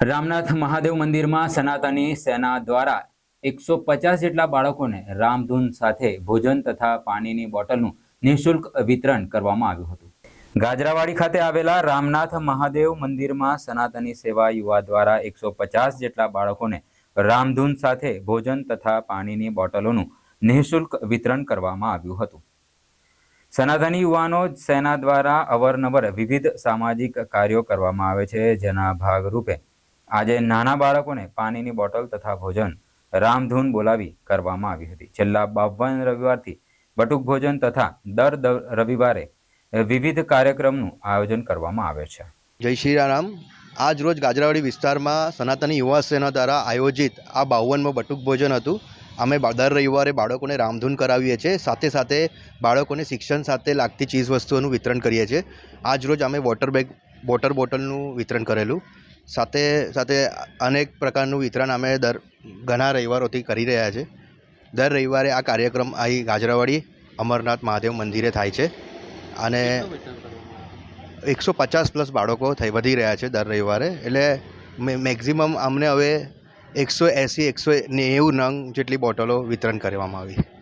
રામનાથ મહાદેવ મંદિરમાં સનાતની સેના દ્વારા એકસો પચાસ જેટલા બાળકોને રામધૂન સાથે ભોજન તથા પાણીની બોટલનું નિઃશુલ્ક વિતરણ કરવામાં આવ્યું હતું. ગાજરાવાડી ખાતે આવેલા રામનાથ મહાદેવ મંદિરમાં સનાતની સેવા યુવા દ્વારા એકસો પચાસ જેટલા બાળકોને રામધૂન સાથે ભોજન તથા પાણીની બોટલોનું નિઃશુલ્ક વિતરણ કરવામાં આવ્યું હતું. સનાતની યુવાનો સેના દ્વારા અવરનવર વિવિધ સામાજિક કાર્યો કરવામાં આવે છે. જેના ભાગરૂપે આજે નાના બાળકોને પાણીની બોટલ તથા ભોજન રામધૂન બોલાવી કરવામાં આવી હતી. છેલ્લા બાવન રવિવારથી બટુક ભોજન તથા દર રવિવારે વિવિધ કાર્યક્રમનું આયોજન કરવામાં આવે છે. જય શ્રી રામ. આજ રોજ ગાજરાવાડી વિસ્તારમાં સનાતની યુવા સેના દ્વારા આયોજિત આ બાવનમાં બટુક ભોજન હતું. અમે દર રવિવારે બાળકોને રામધૂન કરાવીએ છીએ. સાથે સાથે બાળકોને શિક્ષણ સાથે લાગતી ચીજ વસ્તુઓનું વિતરણ કરીએ છીએ. આજ રોજ અમે વોટર બેગ, વોટર બોટલનું વિતરણ કરેલું. સાથે સાથે અનેક પ્રકારનું વિતરણ અમે દર ઘણા રવિવારોથી કરી રહ્યા છે. દર રવિવારે આ કાર્યક્રમ અહીં ગાજરાવાડી અમરનાથ મહાદેવ મંદિરે થાય છે અને એકસો પચાસ પ્લસ બાળકો થઈ વધી રહ્યા છે દર રવિવારે. એટલે મે મેક્ઝિમમ અમને હવે એકસો એંસી એકસો નેવું નંગ જેટલી બોટલો વિતરણ કરવામાં આવી.